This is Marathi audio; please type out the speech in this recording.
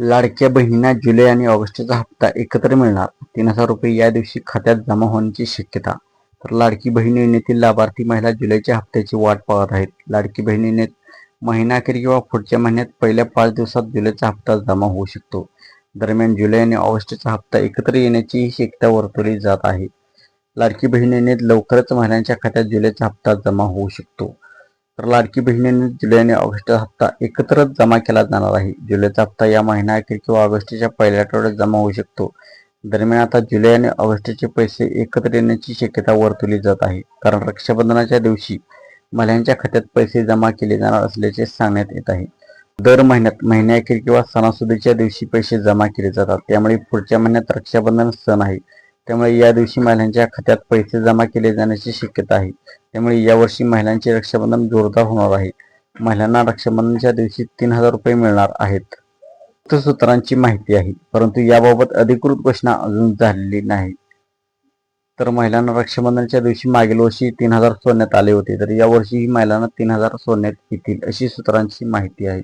लाडक्या बहिणींना जुलै आणि ऑगस्टचा हप्ता एकत्र मिळणार. तीन हजार रुपये या दिवशी खात्यात जमा होण्याची शक्यता. तर लाडकी बहीण योजनेतील लाभार्थी महिला जुलैच्या हप्त्याची वाट पाहत आहेत. लाडकी बहीण योजनेत किंवा पुढच्या महिन्यात पहिल्या पाच दिवसात जुलैचा हप्ता जमा होऊ शकतो. दरम्यान जुलै आणि ऑगस्टचा हप्ता एकत्र येण्याची शक्यता वर्तवली जात आहे. लाडकी बहीण योजनेत लवकरच महिलांच्या खात्यात जुलैचा हप्ता जमा होऊ शकतो. तर लाडकी बहिणीने जुलै आणि ऑगस्टचा हप्ता एकत्रच जमा केला जाणार आहे. जुलैचा हप्ता या महिन्याअखेर किंवा ऑगस्टच्या पहिल्या आठवड्यात जमा होऊ शकतो. दरम्यान आता जुलै आणि ऑगस्टचे पैसे एकत्र येण्याची शक्यता वर्तवली जात आहे. कारण रक्षाबंधनाच्या दिवशी महिलांच्या खात्यात पैसे जमा केले जाणार असल्याचे सांगण्यात येत आहे. दर महिन्यात महिन्याखेर किंवा सणासुदीच्या दिवशी पैसे जमा केले जातात. त्यामुळे पुढच्या महिन्यात रक्षाबंधन सण आहे. त्यामुळे या दिवशी महिलांच्या खात्यात पैसे जमा केले जाण्याची शक्यता आहे. त्यामुळे यावर्षी महिलांचे रक्षाबंधन जोरदार होणार आहे. महिलांना रक्षाबंधनच्या दिवशी तीन हजार रुपये मिळणार आहेत. सूत्रांची माहिती आहे परंतु याबाबत अधिकृत घोषणा अजून झालेली नाही. तर महिलांना रक्षाबंधनच्या दिवशी मागील वर्षी तीन हजार सोडण्यात आले होते तर यावर्षीही महिलांना तीन हजार सोडण्यात येतील अशी सूत्रांची माहिती आहे.